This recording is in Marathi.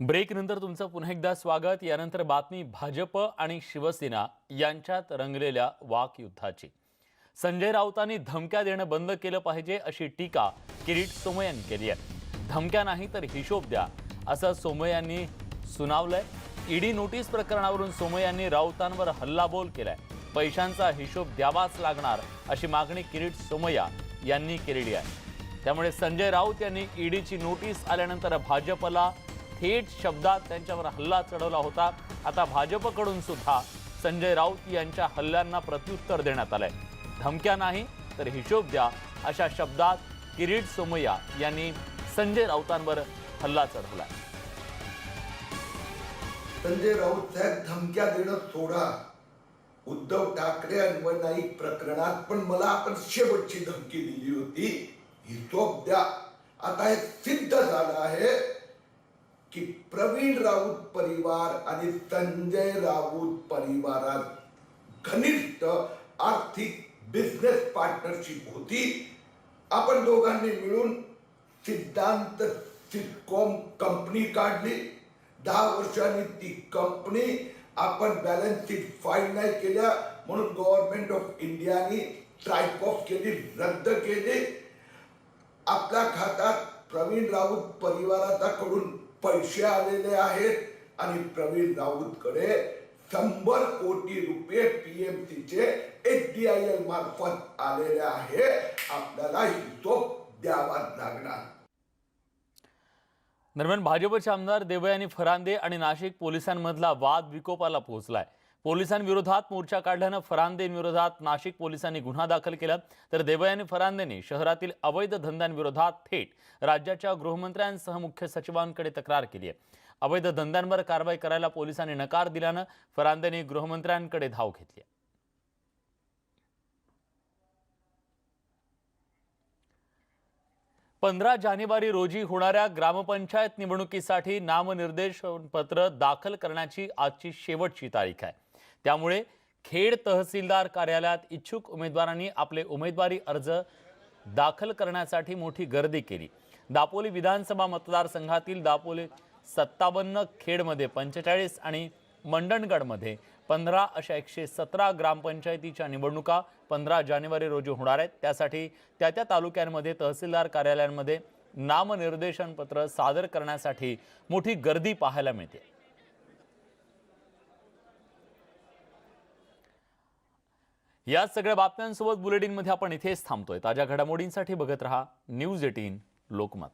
ब्रेकनंतर तुमचं पुन्हा एकदा स्वागत. यानंतर बातमी भाजप आणि शिवसेना यांच्यात रंगलेल्या वाकयुद्धाची. संजय राऊतांनी धमक्या देणं बंद केलं पाहिजे अशी टीका किरीट सोमय यांनी केली आहे. धमक्या नाही तर हिशोब द्या असं सोमय यांनी सुनावलंय. ईडी नोटीस प्रकरणावरून सोमय यांनी राऊतांवर हल्लाबोल केलाय. पैशांचा हिशोब द्यावाच लागणार अशी मागणी किरीट सोमय्या यांनी केलेली आहे. त्यामुळे संजय राऊत यांनी ईडीची नोटीस आल्यानंतर भाजपला थेट शब्दात त्यांच्यावर हल्ला चढवला होता. आता भाजपकडून सुद्धा संजय राऊत यांच्या हल्ल्यांना प्रत्युत्तर देण्यात आलंय. धमक्या नाही तर हिशोब द्या अशा शब्दात किरीट सोमय्या यांनी संजय राऊतांवर हल्ला चढवला संजय राऊत साहेब धमक्या देणं सोडा उद्धव ठाकरे आणि नाईक प्रकरणात पण मला आपण शेवटची धमकी दिली होती. हिशोब द्या. आता हे सिद्ध झालं आहे. की प्रवीण राऊत परिवार आणि संजय राऊत परिवारात घनिष्ठ आर्थिक बिझनेस पार्टनरशिप होती. आपण दोघांनी मिळून सिद्धांत सिटकॉम कंपनी काढली. दहा वर्षांनी ती कंपनी आपण बॅलन्स शीट फाईल नाही केल्या म्हणून गव्हर्नमेंट ऑफ इंडियानी स्ट्राईक ऑफ केली रद्द केली. आपल्या खात्यात प्रवीण राऊत परिवाराकडून पैसे आलेले आहेत आणि प्रवीण राऊतकडे शंभर कोटी रुपये पीएमसीचे एच डी आय एल मार्फत आलेले आहे. आपल्याला हिशोब द्यावाच लागणार. दरम्यान भाजपचे आमदार देवयानी फरांदे आणि नाशिक पोलिसांमधला वाद विकोपाला पोहोचलाय. पोलिसांविरोधात मोर्चा काढल्यानं फरांदेंविरोधात नाशिक पोलिसांनी गुन्हा दाखल केला. तर देवयानी फरांदेंनी शहरातील अवैध धंद्यांविरोधात थेट राज्याच्या गृहमंत्र्यांसह मुख्य सचिवांकडे तक्रार केली आहे अवैध धंद्यांवर कारवाई करायला पोलिसांनी नकार दिल्यानं फरांदेंनी गृहमंत्र्यांकडे धाव घेतली आहे पंधरा जानेवारी रोजी होणाऱ्या ग्रामपंचायत निवडणुकीसाठी नामनिर्देशपत्र दाखल करण्याची आजची शेवटची तारीख आहे. त्यामुळे खेड तहसीलदार कार्यालयात इच्छुक उमेदवारांनी आपले उमेदवारी अर्ज दाखल करण्यासाठी मोठी गर्दी केली. दापोली विधानसभा मतदारसंघातील दापोली सत्तावन्न खेडमध्ये पंचेचाळीस आणि मंडणगडमध्ये पंधरा अशा एकशे सतरा ग्रामपंचायतीच्या निवडणुका पंधरा जानेवारी रोजी होणार आहेत. त्यासाठी त्या त्या तालुक्यांमध्ये तहसीलदार कार्यालयांमध्ये नामनिर्देशन पत्र सादर करण्यासाठी मोठी गर्दी पाहायला मिळते. या सगळ्या बातम्यांसोबत बुलेटिनमध्ये आपण इथेच थांबतोय. ताज्या घडामोडींसाठी बघत रहा न्यूज एटीन लोकमत.